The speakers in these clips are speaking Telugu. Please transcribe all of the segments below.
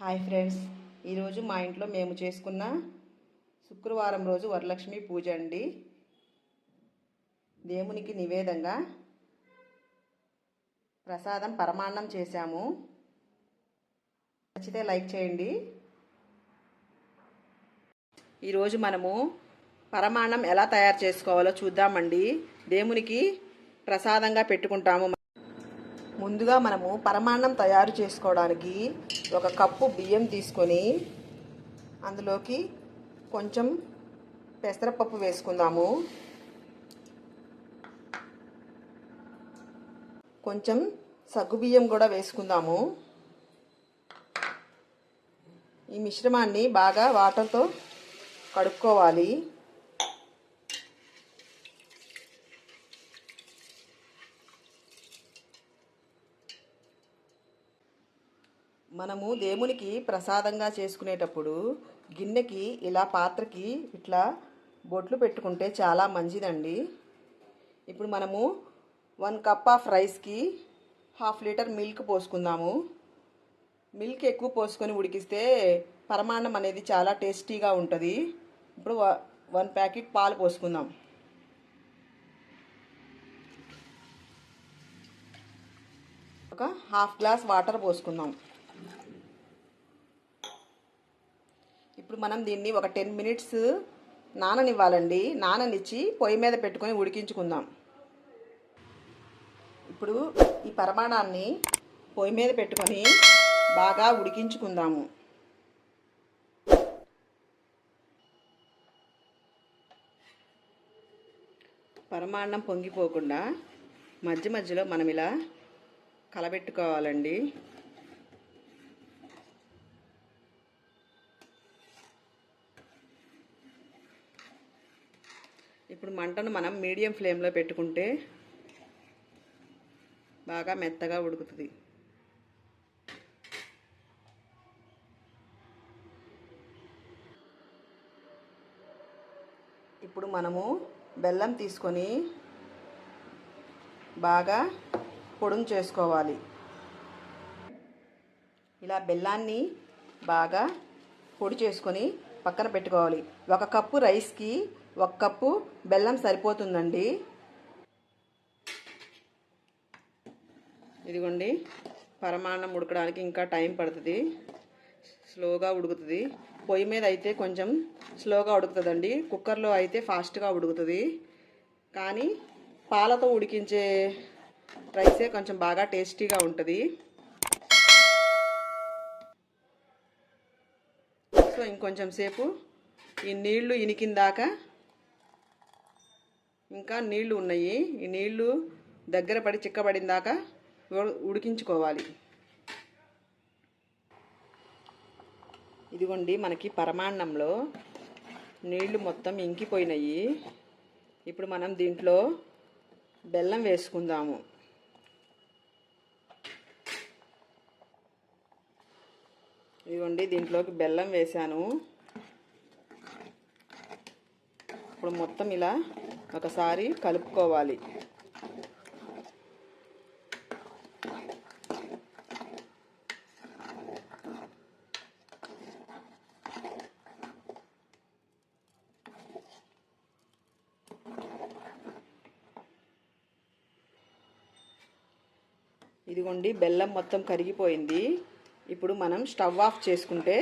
హాయ్ ఫ్రెండ్స్ ఈరోజు మా ఇంట్లో మేము చేసుకున్న శుక్రవారం రోజు వరలక్ష్మి పూజ అండి. దేవునికి నివేదంగా ప్రసాదం పరమాన్నం చేశాము. నచ్చితే లైక్ చేయండి. ఈరోజు మనము పరమాన్నం ఎలా తయారు చేసుకోవాలో చూద్దామండి. దేవునికి ప్రసాదంగా పెట్టుకుంటాము. ముందుగా మనము పరమాన్నం తయారు చేసుకోవడానికి ఒక కప్పు బియ్యం తీసుకొని అందులోకి కొంచెం పెసరపప్పు వేసుకుందాము. కొంచెం సగ్గుబియ్యం కూడా వేసుకుందాము. ఈ మిశ్రమాన్ని బాగా వాటర్తో కడుక్కోవాలి. మనము దేవునికి ప్రసాదంగా చేసుకునేటప్పుడు గిన్నెకి ఇలా పాత్రకి ఇట్లా బొట్లు పెట్టుకుంటే చాలా మంచిదండి. ఇప్పుడు మనము వన్ కప్ ఆఫ్ రైస్కి హాఫ్ లీటర్ మిల్క్ పోసుకుందాము. మిల్క్ ఎక్కువ పోసుకొని ఉడికిస్తే పరమాన్నం అనేది చాలా టేస్టీగా ఉంటుంది. ఇప్పుడు వ- వన్ ప్యాకెట్ పాలు పోసుకుందాం. ఒక హాఫ్ గ్లాస్ వాటర్ పోసుకుందాం. ఇప్పుడు మనం దీన్ని ఒక టెన్ మినిట్స్ నాననివ్వాలండి. నాననిచ్చి పొయ్యి మీద పెట్టుకొని ఉడికించుకుందాం. ఇప్పుడు ఈ పరమాణాన్ని పొయ్యి మీద పెట్టుకొని బాగా ఉడికించుకుందాము. పరమాన్నం పొంగిపోకుండా మధ్య మధ్యలో మనం ఇలా కలబెట్టుకోవాలండి. ఇప్పుడు మంటను మనం మీడియం ఫ్లేమ్లో పెట్టుకుంటే బాగా మెత్తగా ఉడుకుతుంది. ఇప్పుడు మనము బెల్లం తీసుకొని బాగా పొడుం చేసుకోవాలి. ఇలా బెల్లాన్ని బాగా పొడి చేసుకొని పక్కన పెట్టుకోవాలి. ఒక కప్పు రైస్కి ఒక కప్పు బెల్లం సరిపోతుందండి. ఇదిగోండి పరమాన్నం ఉడకడానికి ఇంకా టైం పడుతుంది. స్లోగా ఉడుకుతుంది. పొయ్యి మీద అయితే కొంచెం స్లోగా ఉడుకుతుందండి. కుక్కర్లో అయితే ఫాస్ట్గా ఉడుకుతుంది. కానీ పాలతో ఉడికించే రైసే కొంచెం బాగా టేస్టీగా ఉంటుంది. సో ఇంకొంచెం సేపు ఈ నీళ్ళు ఇనికిందాక ఇంకా నీళ్ళు ఉన్నాయి. ఈ నీళ్ళు దగ్గర పడి చిక్కబడిన దాకా ఉడికించుకోవాలి. ఇదిగోండి మనకి పరమాన్నంలో నీళ్ళు మొత్తం ఇంకిపోయినాయి. ఇప్పుడు మనం దీంట్లో బెల్లం వేసుకుందాము. ఇదిగోండి దీంట్లోకి బెల్లం వేసాను ఇప్పుడు మొత్తం ఇలా ఒకసారి కలుపుకోవాలి. ఇదిగోండి బెల్లం మొత్తం కరిగిపోయింది. ఇప్పుడు మనం స్టవ్ ఆఫ్ చేసుకుంటే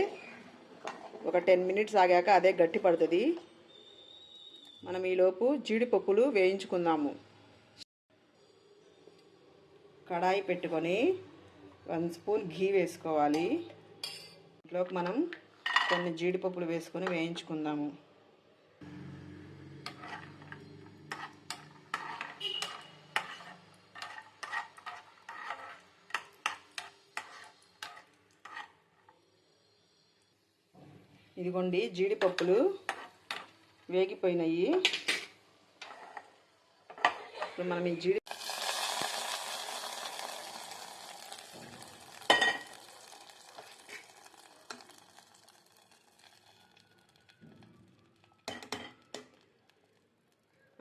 ఒక టెన్ మినిట్స్ ఆగాక అదే గట్టి పడుతుంది. మనం ఈలోపు జీడిపప్పులు వేయించుకుందాము. కడాయి పెట్టుకొని వన్ స్పూన్ ఘీ వేసుకోవాలి. ఇంట్లోకి మనం కొన్ని జీడిపప్పులు వేసుకొని వేయించుకుందాము. ఇదిగోండి జీడిపప్పులు వేగిపోయినాయి. ఇప్పుడు మనం ఈ జీడి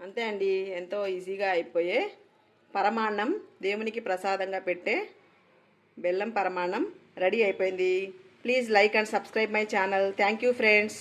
అంతే అండి ఎంతో ఈజీగా అయిపోయే పరమాన్నం. దేవునికి ప్రసాదంగా పెట్టే బెల్లం పరమాన్నం రెడీ అయిపోయింది. Please like and subscribe my channel. Thank you friends.